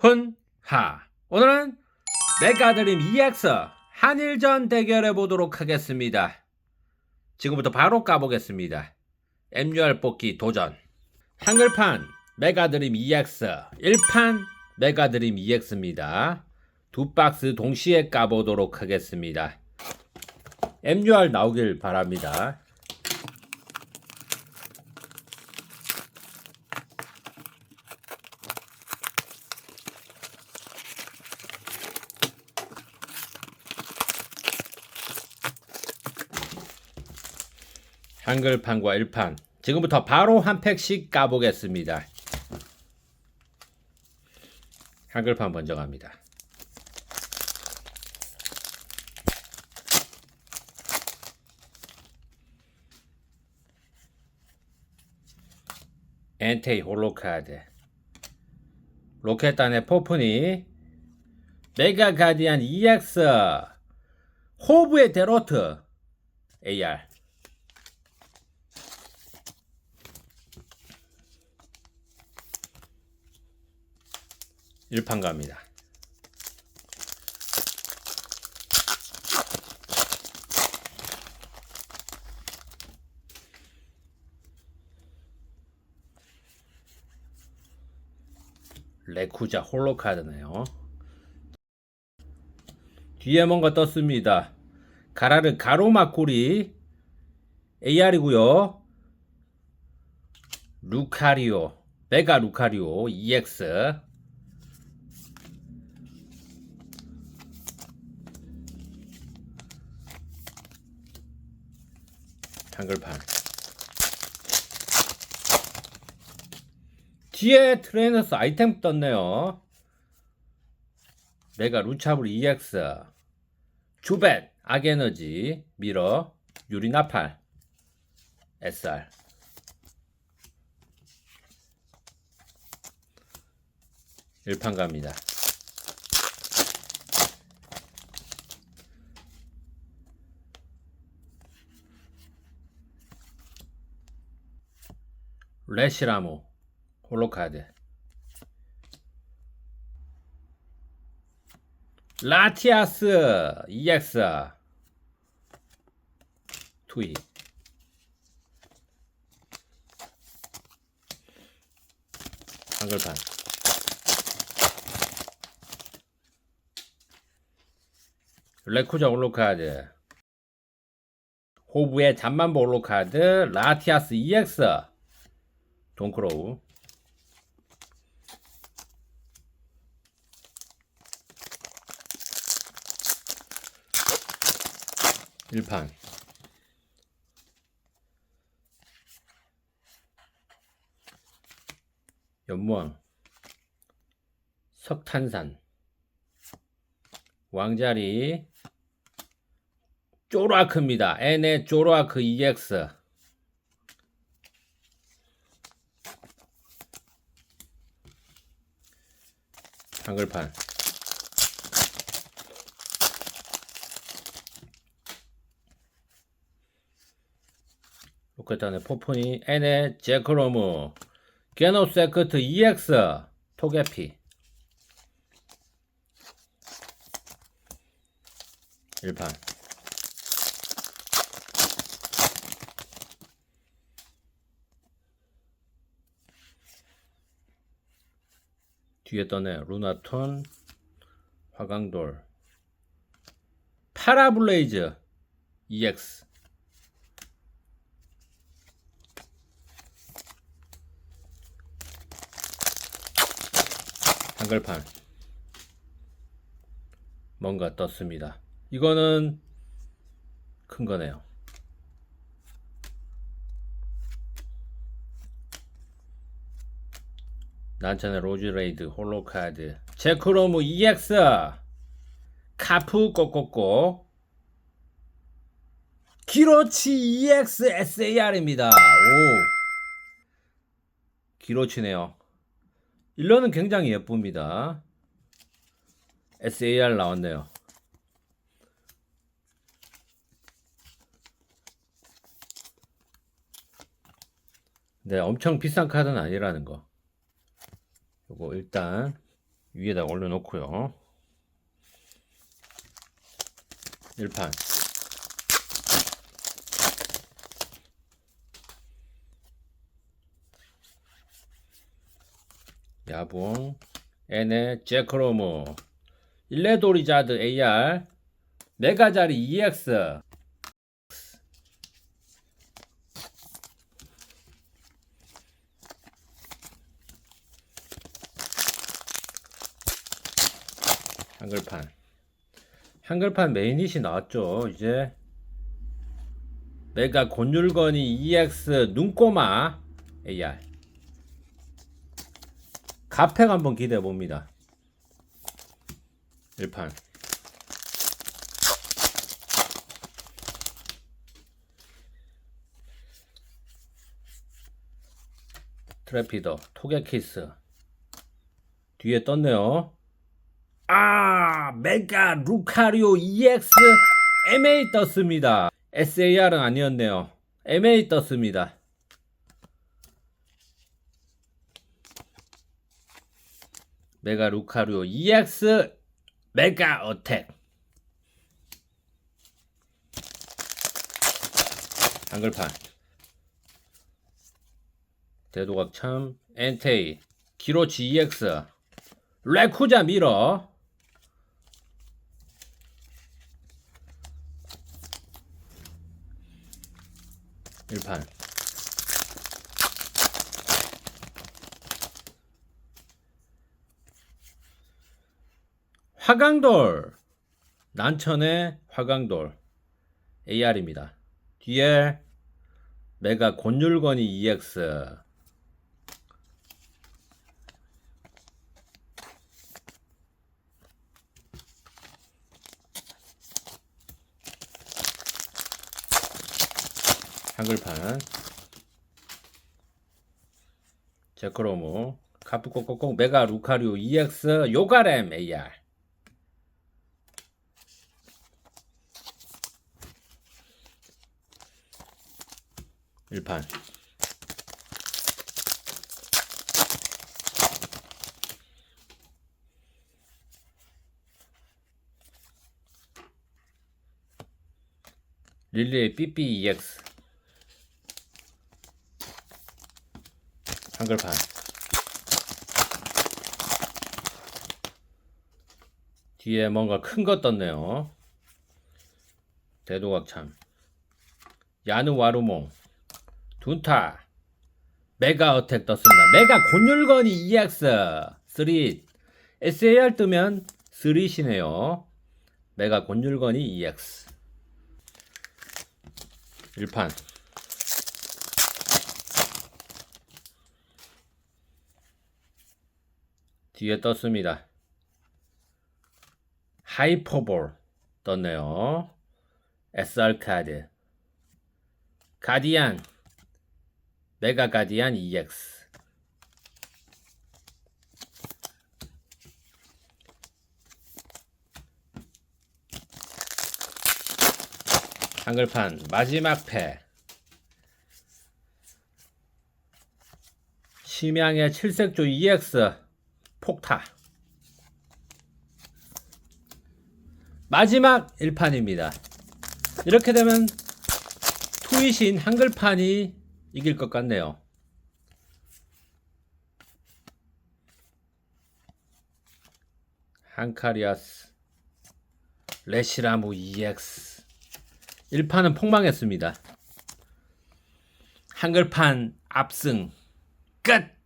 훈하 오늘은 메가드림 EX 한일전 대결해 보도록 하겠습니다. 지금부터 바로 까보겠습니다. MUR 뽑기 도전 한글판 메가드림 EX 1판 메가드림 EX입니다. 두 박스 동시에 까보도록 하겠습니다. MUR 나오길 바랍니다. 한글판과 1판. 지금부터 바로 한 팩씩 까보겠습니다. 한글판 먼저 갑니다. 엔테이 홀로카드 로켓단의 포프니 메가 가디안 EX 호브의 데로트 AR 일판 갑니다. 레쿠자 홀로 카드네요. 뒤에 뭔가 떴습니다. 가라르 가로막구리 AR이고요. 루카리오 메가 루카리오 EX 한글판 뒤에 트레이너스 아이템 떴네요. 메가 루차블 EX 주벳 악에너지 미러 유리나팔 SR 일판 갑니다 레시라모. 홀로카드 라티아스 EX 투이. 한글판. 레쿠자 홀로카드 호브의 잠만보 홀로카드 라티아스 EX 돈크로우. 일판. 연무왕. 석탄산. 왕자리. 쪼로아크입니다. N의 쪼로아크 EX 한글판 로켓단의 포폰이 N의 제크로무 게노세크트 EX 토게피. 일판 뒤에 떠네. 루나톤 화강돌. 파라블레이즈. EX 한글판. 뭔가 떴습니다. 이거는 큰 거네요. 난찬의 로즈레이드 홀로카드 제크로무 EX 카프 꼬꼬꼬 기로치 EX SAR입니다. 오 기로치네요. 일러는 굉장히 예쁩니다. SAR 나왔네요. 네, 엄청 비싼 카드는 아니라는 거. 요거 일단 위에다 올려놓고요. 1판. 야봉 N의 제크로무 일레도리자드 AR 메가자리 EX 한글판. 한글판 메인잇이 나왔죠. 이제 메가 곤율건이 EX 눈꼬마 AR 가팩 한번 기대해 봅니다. 1판. 트래피더 토게키스. 뒤에 떴네요 아 메가 루카리오 EX MA 떴습니다. SAR은 아니었네요. MA 떴습니다. 메가 루카리오 EX 메가 어택. 한글판. 대도각참 엔테이. 기로치 EX 레쿠자 미러 일판. 화강돌. 난천의 화강돌. AR입니다. 뒤에 메가 곤율건이 EX 한글판. 제크로무 카프코코코 메가 루카리오 EX 요가렘 AR 일판. 릴리의 삐삐 EX 한글판. 뒤에 뭔가 큰거 떴네요. 대도각참. 야누와루몽. 둔타. 메가 어택 떴습니다. 메가 곤율건이 EX 3 SAR 뜨면 3시네요. 메가 곤율건이 EX 1판 뒤에 떴습니다. 하이퍼볼 떴네요. SR 카드. 가디안. 메가 가디안 EX. 한글판 마지막 패. 심양의 칠색조 EX 폭타. 마지막 1판입니다. 이렇게 되면 투이신 한글판이 이길 것 같네요. 한카리아스 레시라무 EX 1판은 폭망했습니다. 한글판 압승 끝!